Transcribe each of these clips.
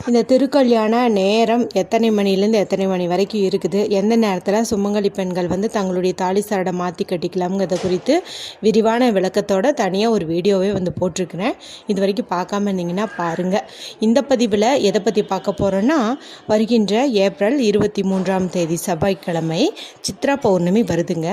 இந்த திருக்கல்யாண நேரம் எத்தனை மணிலேருந்து எத்தனை மணி வரைக்கும் இருக்குது? எந்த நேரத்தில் சுமங்கலி பெண்கள் வந்து தங்களுடைய தாலி சரடை மாற்றி கட்டிக்கலாம்ங்கிறத குறித்து விரிவான விளக்கத்தோட தனியாக ஒரு வீடியோவே வந்து போட்டிருக்கிறேன். இது வரைக்கும் பார்க்காம இருந்தீங்கன்னா பாருங்கள் இந்த பதிவில் எதை பற்றி பார்க்க போகிறோன்னா வருகின்ற ஏப்ரல் இருபத்தி மூன்றாம் தேதி செவ்வாய்க்கிழமை சித்ரா பௌர்ணமி வருதுங்க.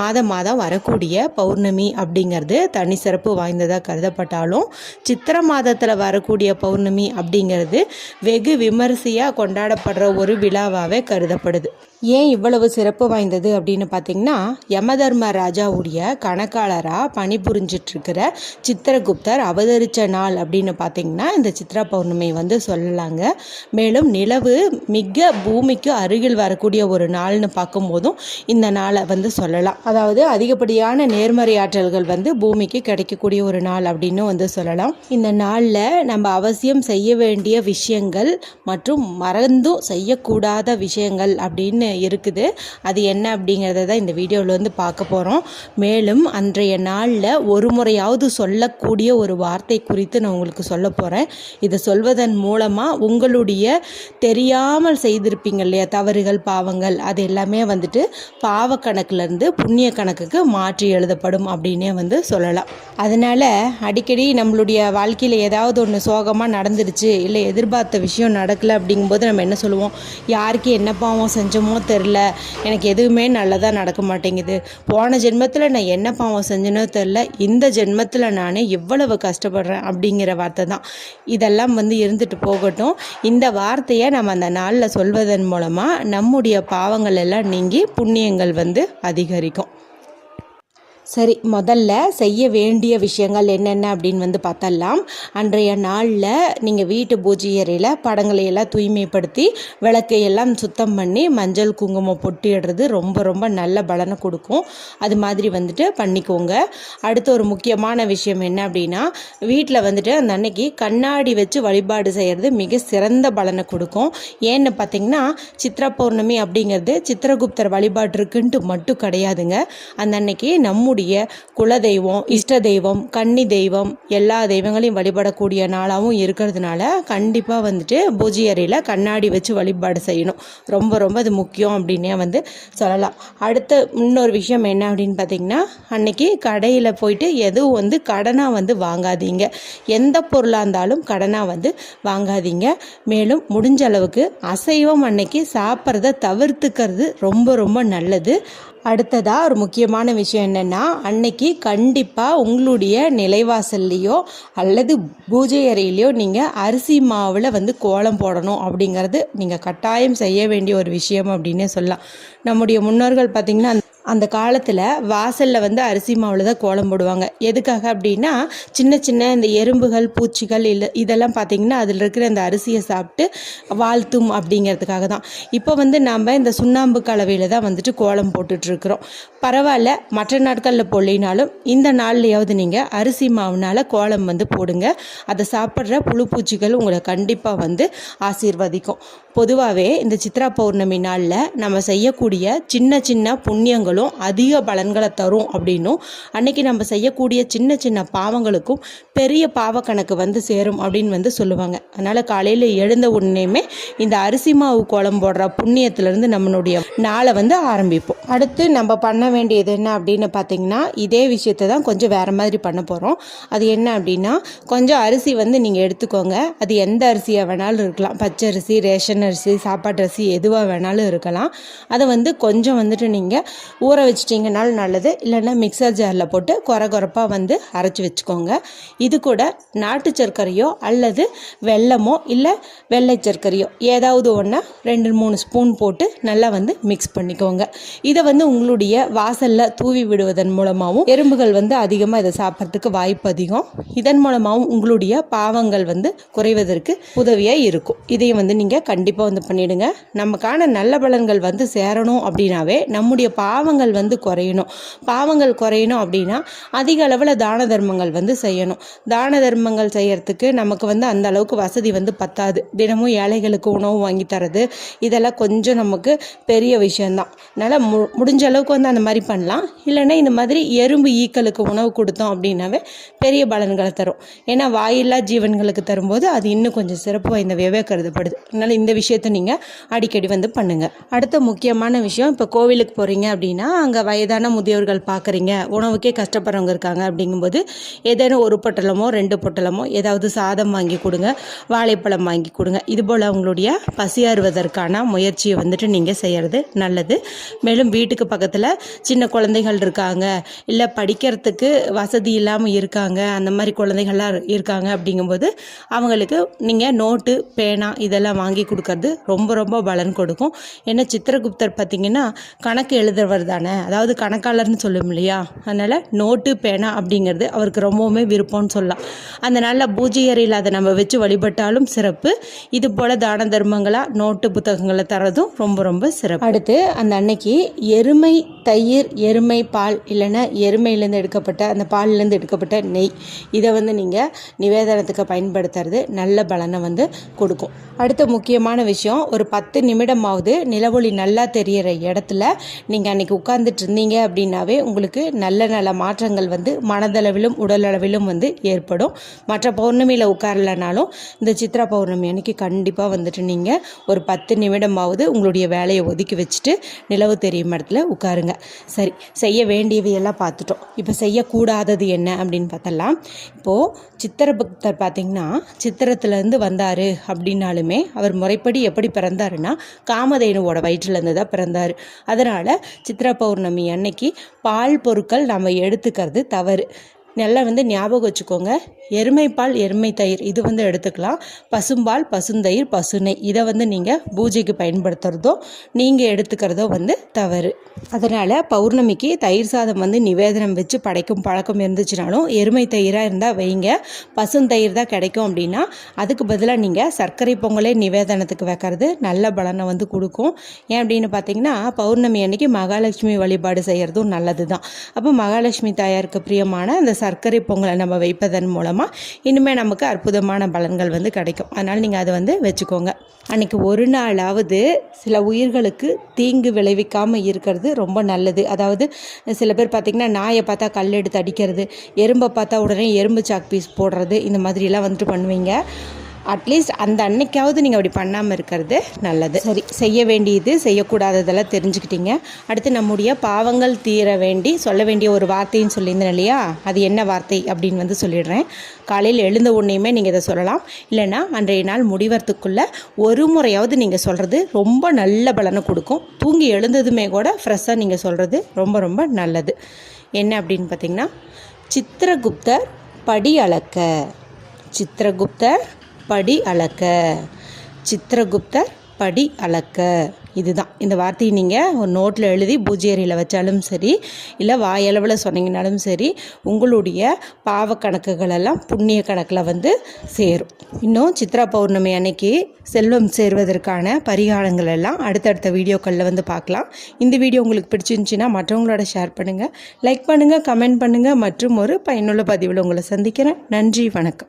மாதம் மாதம் வரக்கூடிய பௌர்ணமி அப்படிங்கிறது தனி சிறப்பு வாய்ந்ததாக கருதப்பட்டாலும் சித்திர மாதத்தில் வரக்கூடிய பௌர்ணமி அப்படிங்கிறது வெகு விமரிசையாக கொண்டாடப்படுற ஒரு விழாவாகவே கருதப்படுது. ஏன் இவ்வளவு சிறப்பு வாய்ந்தது அப்படின்னு பார்த்தீங்கன்னா யமதர்ம ராஜாவுடைய கணக்காளராக பணிபுரிஞ்சிட்ருக்கிற சித்திரகுப்தர் அவதரித்த நாள் அப்படின்னு பார்த்தீங்கன்னா இந்த சித்ரா பௌர்ணமி வந்து சொல்லலாங்க. மேலும் நிலவு மிக பூமிக்கு அருகில் வரக்கூடிய ஒரு நாள்னு பார்க்கும்போதும் இந்த நாளை வந்து சொல்லலாம். அதாவது அதிகப்படியான நேர்மறை ஆற்றல்கள் வந்து பூமிக்கு கிடைக்கக்கூடிய ஒரு நாள் அப்படின்னு வந்து சொல்லலாம். இந்த நாளில் நம்ம அவசியம் செய்ய வேண்டிய விஷயம் விஷயங்கள் மற்றும் மறந்தும் செய்யக்கூடாத விஷயங்கள் அப்படின்னு இருக்குது. அது என்ன அப்படிங்கிறத தான் இந்த வீடியோவில் வந்து பார்க்க போகிறோம் மேலும் அன்றைய நாளில் ஒரு முறையாவது சொல்லக்கூடிய ஒரு வார்த்தை குறித்து நான் உங்களுக்கு சொல்ல போகிறேன் இதை சொல்வதன் மூலமாக உங்களுடைய தெரியாமல் செய்திருப்பீங்க இல்லையா? தவறுகள் பாவங்கள் அது எல்லாமே வந்துட்டு பாவ கணக்குலேருந்து புண்ணிய கணக்குக்கு மாற்றி எழுதப்படும் அப்படின்னே வந்து சொல்லலாம். அதனால் அடிக்கடி நம்மளுடைய வாழ்க்கையில் ஏதாவது ஒன்று சோகமாக நடந்துடுச்சு இல்லை எதிர்பார்த்து விஷயம் நடக்கலை அப்படிங்கும்போது நம்ம என்ன சொல்லுவோம்? யாருக்கு என்ன பாவம் செஞ்சோமோ தெரில எனக்கு எதுவுமே நல்லதாக நடக்க மாட்டேங்குது. போன ஜென்மத்தில் நான் என்ன பாவம் செஞ்சேனோ தெரில இந்த ஜென்மத்தில் நான் எவ்வளவு கஷ்டப்படுறேன் அப்படிங்கிற வார்த்தை தான். இதெல்லாம் வந்து இருந்துட்டு போகட்டும். இந்த வார்த்தையை நம்ம அந்த நாளில் சொல்வதன் மூலமாக நம்முடைய பாவங்கள் எல்லாம் நீங்கி புண்ணியங்கள் வந்து அதிகரிக்கும். சரி முதல்ல செய்ய வேண்டிய விஷயங்கள் என்னென்ன அப்படின்னு வந்து பார்த்தலாம் அன்றைய நாளில் நீங்கள் வீட்டு பூஜை அறையில் படங்களை எல்லாம் தூய்மைப்படுத்தி விளக்கை எல்லாம் சுத்தம் பண்ணி மஞ்சள் குங்குமம் பொட்டிடுறது ரொம்ப ரொம்ப நல்ல பலனை கொடுக்கும். அது மாதிரி வந்துட்டு பண்ணிக்கோங்க. அடுத்து ஒரு முக்கியமான விஷயம் என்ன அப்படின்னா வீட்டில் வந்துட்டு அந்த அன்னைக்கு கண்ணாடி வச்சு வழிபாடு செய்கிறது மிக சிறந்த பலனை கொடுக்கும். ஏன்னு பார்த்தீங்கன்னா சித்ரா பௌர்ணமி அப்படிங்கிறது சித்திரகுப்தர் வழிபாடு இருக்குன்ட்டு மட்டும் கிடையாதுங்க. அந்த அன்னைக்கு நம்முடைய குல தெய்வம் இஷ்ட தெய்வம் கன்னி தெய்வம் எல்லா தெய்வங்களையும் வழிபடக்கூடிய நாளாகவும் இருக்கிறதுனால கண்டிப்பாக வந்துட்டு பூஜை அறையில் கண்ணாடி வச்சு வழிபாடு செய்யணும். ரொம்ப ரொம்ப அது முக்கியம் அப்படின்னே வந்து சொல்லலாம். அடுத்த இன்னொரு விஷயம் என்ன அப்படின்னு பார்த்தீங்கன்னா அன்னைக்கு கடையில் போயிட்டு எதுவும் வந்து கடனாக வந்து வாங்காதீங்க. எந்த பொருளாக இருந்தாலும் கடனாக வந்து வாங்காதீங்க. மேலும் முடிஞ்ச அளவுக்கு அசைவம் அன்னைக்கு சாப்பிட்றத தவிர்த்துக்கிறது ரொம்ப ரொம்ப நல்லது. அடுத்ததாக ஒரு முக்கியமான விஷயம் என்னென்னா அன்னைக்கு கண்டிப்பாக உங்களுடைய நிலைவாசல்லையோ அல்லது பூஜை அறையிலையோ நீங்கள் அரிசி மாவில் வந்து கோலம் போடணும் அப்படிங்கிறது நீங்கள் கட்டாயம் செய்ய வேண்டிய ஒரு விஷயம் அப்படின்னே சொல்லலாம். நம்முடைய முன்னோர்கள் பார்த்திங்கன்னா அந்த காலத்தில் வாசலில் வந்து அரிசி மாவில் தான் கோலம் போடுவாங்க. எதுக்காக அப்படின்னா சின்ன சின்ன இந்த எறும்புகள் பூச்சிகள் இல்லை இதெல்லாம் பார்த்திங்கன்னா அதில் இருக்கிற அந்த அரிசியை சாப்பிட்டு வாழ்த்தும் அப்படிங்கிறதுக்காக தான். இப்போ வந்து நம்ம இந்த சுண்ணாம்பு கலவையில் தான் வந்துட்டு கோலம் போட்டுட்ருக்குறோம். பரவாயில்ல மற்ற நாட்களில் போடலினாலும் இந்த நாள்லையாவது நீங்கள் அரிசி மாவுனால் கோலம் வந்து போடுங்க. அதை சாப்பிட்ற புழு பூச்சிகள் உங்களை கண்டிப்பாக வந்து ஆசீர்வதிக்கும். பொதுவாகவே இந்த சித்ரா பௌர்ணமி நாளில் நம்ம செய்யக்கூடிய சின்ன சின்ன புண்ணியங்களும் அதிக பலன்களை தரும் அப்படின்னும் அன்னைக்கு நம்ம செய்யக்கூடிய சின்ன சின்ன பாவங்களுக்கும் பெரிய பாவ கணக்கு வந்து சேரும் அப்படின்னு வந்து சொல்லுவாங்க. அதனால் காலையில் எழுந்த உடனேயுமே இந்த அரிசி மாவு கோலம் போடுற புண்ணியத்திலேருந்து நம்மளுடைய நாளை வந்து ஆரம்பிப்போம். அடுத்து நம்ம பண்ண வேண்டியது என்ன அப்படின்னு பார்த்தீங்கன்னா இதே விஷயத்தை தான் கொஞ்சம் வேறு மாதிரி பண்ண போகிறோம் அது என்ன அப்படின்னா கொஞ்சம் அரிசி வந்து நீங்கள் எடுத்துக்கோங்க. அது எந்த அரிசியாக வேணாலும் இருக்கலாம். பச்சை அரிசி ரேஷன் அரிசி சாப்பாட்டு அரிசி எதுவாக வேணாலும் இருக்கலாம். அதை வந்து கொஞ்சம் வந்துட்டு நீங்கள் ஊற வச்சிட்டிங்கனாலும் நல்லது. இல்லைன்னா மிக்சர் ஜாரில் போட்டு குறை குறைப்பாக வந்து அரைச்சி வச்சுக்கோங்க. இது கூட நாட்டு சர்க்கரையோ அல்லது வெல்லமோ இல்லை வெள்ளை சர்க்கரையோ ஏதாவது ஒன்றா ரெண்டு மூணு ஸ்பூன் போட்டு நல்லா வந்து மிக்ஸ் பண்ணிக்கோங்க. இதை வந்து உங்களுடைய வாசலில் தூவி விடுவதன் மூலமாகவும் எறும்புகள் வந்து அதிகமாக இதை சாப்பிட்றதுக்கு வாய்ப்பு அதிகம். இதன் மூலமாகவும் உங்களுடைய பாவங்கள் வந்து குறைவதற்கு உதவியாக இருக்கும். இதையும் வந்து நீங்கள் கண்டிப்பாக வந்து பண்ணிவிடுங்க நமக்கான நல்ல பலன்கள் வந்து சேரணும் அப்படின்னாவே நம்முடைய பாவங்கள் பாவங்கள் வந்து குறையணும். பாவங்கள் குறையணும் அப்படின்னா அதிக அளவில் தான தர்மங்கள் வந்து செய்யணும். தான தர்மங்கள் செய்யறதுக்கு நமக்கு வந்து அந்த அளவுக்கு வசதி வந்து பத்தாது. தினமும் ஏழைகளுக்கு உணவு வாங்கி தரது இதெல்லாம் கொஞ்சம் நமக்கு பெரிய விஷயந்தான் அதனால் மு முடிஞ்ச அளவுக்கு வந்து அந்த மாதிரி பண்ணலாம். இல்லைன்னா இந்த மாதிரி எறும்பு ஈக்களுக்கு உணவு கொடுத்தோம் அப்படின்னாவே பெரிய பலன்களை தரும். ஏன்னா வாயில்லா ஜீவன்களுக்கு தரும்போது அது இன்னும் கொஞ்சம் சிறப்பு வாய்ந்தவையாகவே கருதப்படுது அதனால் இந்த விஷயத்தை நீங்கள் அடிக்கடி வந்து பண்ணுங்கள் அடுத்த முக்கியமான விஷயம் இப்போ கோவிலுக்கு போகிறீங்க அப்படின்னா அங்கே வயதான முதியோர்கள் பார்க்குறீங்க உணவுக்கே கஷ்டப்படுறவங்க இருக்காங்க அப்படிங்கும்போது ஏதேனும் ஒரு பொட்டலமோ ரெண்டு பொட்டலமோ ஏதாவது சாதம் வாங்கி கொடுங்க. வாழைப்பழம் வாங்கி கொடுங்க. இதுபோல் அவங்களுடைய பசியாறுவதற்கான முயற்சியை வந்துட்டு நீங்கள் செய்கிறது நல்லது. மேலும் வீட்டுக்கு பக்கத்தில் சின்ன குழந்தைகள் இருக்காங்க. இல்லை படிக்கிறதுக்கு வசதி இல்லாமல் இருக்காங்க. அந்த மாதிரி குழந்தைகள்லாம் இருக்காங்க அப்படிங்கும்போது அவங்களுக்கு நீங்கள் நோட்டு பேனா இதெல்லாம் வாங்கி கொடுக்கறது ரொம்ப ரொம்ப பலன் கொடுக்கும். ஏன்னா சித்திரகுப்தர் பார்த்திங்கன்னா கணக்கு எழுதுறவர் தானே? அதாவது கணக்காளர்னு சொல்லும் இல்லையா? அதனால் நோட்டு பேனா அப்படிங்கிறது அவருக்கு ரொம்பவுமே விருப்பம்னு சொல்லலாம். அந்த நாளில் பூஜை அறையில் அதை நம்ம வச்சு வழிபட்டாலும் சிறப்பு. இது போல் தான தர்மங்களாக நோட்டு புத்தகங்களை தரதும் ரொம்ப ரொம்ப சிறப்பு. அடுத்து அந்த அன்னைக்கு எருமை தயிர் எருமை பால் இல்லைன்னா எருமையிலேருந்து எடுக்கப்பட்ட அந்த பால்லேருந்து எடுக்கப்பட்ட நெய். இதை வந்து நீங்கள் நிவேதனத்துக்கு பயன்படுத்துறது நல்ல பலனை வந்து கொடுக்கும். அடுத்த முக்கியமான விஷயம் ஒரு பத்து நிமிடமாவது நிலவொளி நல்லா தெரியிற இடத்துல நீங்கள் அன்றைக்கி உட்காந்துட்டு இருந்தீங்க அப்படின்னாவே உங்களுக்கு நல்ல நல்ல மாற்றங்கள் வந்து மனதளவிலும் உடலளவிலும் வந்து ஏற்படும். மற்ற பௌர்ணமியில் உட்காரலனாலும் இந்த சித்ரா பௌர்ணமி அன்னைக்கு கண்டிப்பாக வந்துட்டு நீங்கள் ஒரு பத்து நிமிடமாவது உங்களுடைய வேலையை ஒதுக்கி வச்சுட்டு நிலவு தெரியும் இடத்துல உட்காருங்க. சரி செய்ய வேண்டியவையெல்லாம் பார்த்துட்டோம். இப்போ செய்யக்கூடாதது என்ன அப்படின்னு பார்த்தலாம். இப்போது சித்திர பக்தர் பார்த்திங்கன்னா சித்திரத்துலேருந்து வந்தார் அப்படின்னாலுமே அவர் முறைப்படி எப்படி பிறந்தாருன்னா காமதேனுவோட வயிற்றுலேருந்து தான் பிறந்தார். அதனால் சித்ரா பௌர்ணமி அன்னைக்கு பால் பொருட்கள் நம்ம எடுத்துக்கிறது தவறு. நல்லா வந்து ஞாபகம் வச்சுக்கோங்க. எருமைப்பால் எருமை தயிர் இது வந்து எடுத்துக்கலாம். பசும்பால் பசுந்தயிர் பசுனை இதை வந்து நீங்கள் பூஜைக்கு பயன்படுத்துகிறதோ நீங்கள் எடுத்துக்கிறதோ வந்து தவறு. அதனால் பௌர்ணமிக்கு தயிர் சாதம் வந்து நிவேதனம் வச்சு படைக்கும் பழக்கம் இருந்துச்சுனாலும் எருமை தயிராக இருந்தால் வைங்க. பசுந்தயிர் தான் கிடைக்கும் அப்படின்னா அதுக்கு பதிலாக நீங்கள் சர்க்கரை பொங்கலே நிவேதனத்துக்கு வைக்கிறது நல்ல பலனை வந்து கொடுக்கும். ஏன் அப்படின்னு பார்த்தீங்கன்னா பௌர்ணமி அன்னைக்கு மகாலட்சுமி வழிபாடு செய்கிறதும் நல்லது தான் அப்போ மகாலட்சுமி தாயாருக்கு பிரியமான அந்த சர்க்கரை பொங்கலை நம்ம வைப்பதன் மூலமாக இனிமேல் நமக்கு அற்புதமான பலன்கள் வந்து கிடைக்கும். அதனால் நீங்கள் அதை வந்து வச்சுக்கோங்க. அன்றைக்கி ஒரு நாளாவது சில உயிர்களுக்கு தீங்கு விளைவிக்காமல் இருக்கிறது ரொம்ப நல்லது. அதாவது சில பேர் பார்த்திங்கன்னா நாயை பார்த்தா கல் எடுத்து அடிக்கிறது எறும்பை பார்த்தா உடனே எறும்பு சாக் பீஸ் போடுறது இந்த மாதிரிலாம் வந்துட்டு பண்ணுவீங்க. அட்லீஸ்ட் அந்த அன்னைக்காவது நீங்கள் அப்படி பண்ணாமல் இருக்கிறது நல்லது. சரி செய்ய வேண்டியது செய்யக்கூடாததெல்லாம் தெரிஞ்சுக்கிட்டீங்க. அடுத்து நம்முடைய பாவங்கள் தீர வேண்டி சொல்ல வேண்டிய ஒரு வார்த்தைன்னு சொல்லியிருந்தேன் இல்லையா? அது என்ன வார்த்தை அப்படின்னு வந்து சொல்லிடுறேன். காலையில் எழுந்த உடனேயுமே நீங்கள் இதை சொல்லலாம். இல்லைன்னா அன்றைய நாள் முடிவறதுக்குள்ளே ஒரு முறையாவது நீங்கள் சொல்கிறது ரொம்ப நல்ல பலனை கொடுக்கும். தூங்கி எழுந்ததுமே கூட ஃப்ரெஷ்ஷாக நீங்கள் சொல்கிறது ரொம்ப ரொம்ப நல்லது. என்ன அப்படின்னு பார்த்தீங்கன்னா சித்திரகுப்தர் படி அளக்க சித்திரகுப்தர் படி அளக்க. சித்திரகுப்தர் படி அளக்க. இதுதான். இந்த வார்த்தையை நீங்கள் ஒரு நோட்டில் எழுதி பூஜை வச்சாலும் சரி இல்லை வாயளவில் சொன்னீங்கனாலும் சரி உங்களுடைய பாவ கணக்குகளெல்லாம் புண்ணிய கணக்கில் வந்து சேரும். இன்னும் சித்ரா பௌர்ணமி அன்னைக்கு செல்வம் சேர்வதற்கான பரிகாரங்கள் எல்லாம் அடுத்தடுத்த வீடியோக்களில் வந்து பார்க்கலாம். இந்த வீடியோ உங்களுக்கு பிடிச்சிருந்துச்சின்னா மற்றவங்களோட ஷேர் பண்ணுங்கள் லைக் பண்ணுங்கள் கமெண்ட் பண்ணுங்கள் மற்றும் ஒரு பயனுள்ள பதிவில் உங்களை சந்திக்கிறேன். நன்றி வணக்கம்.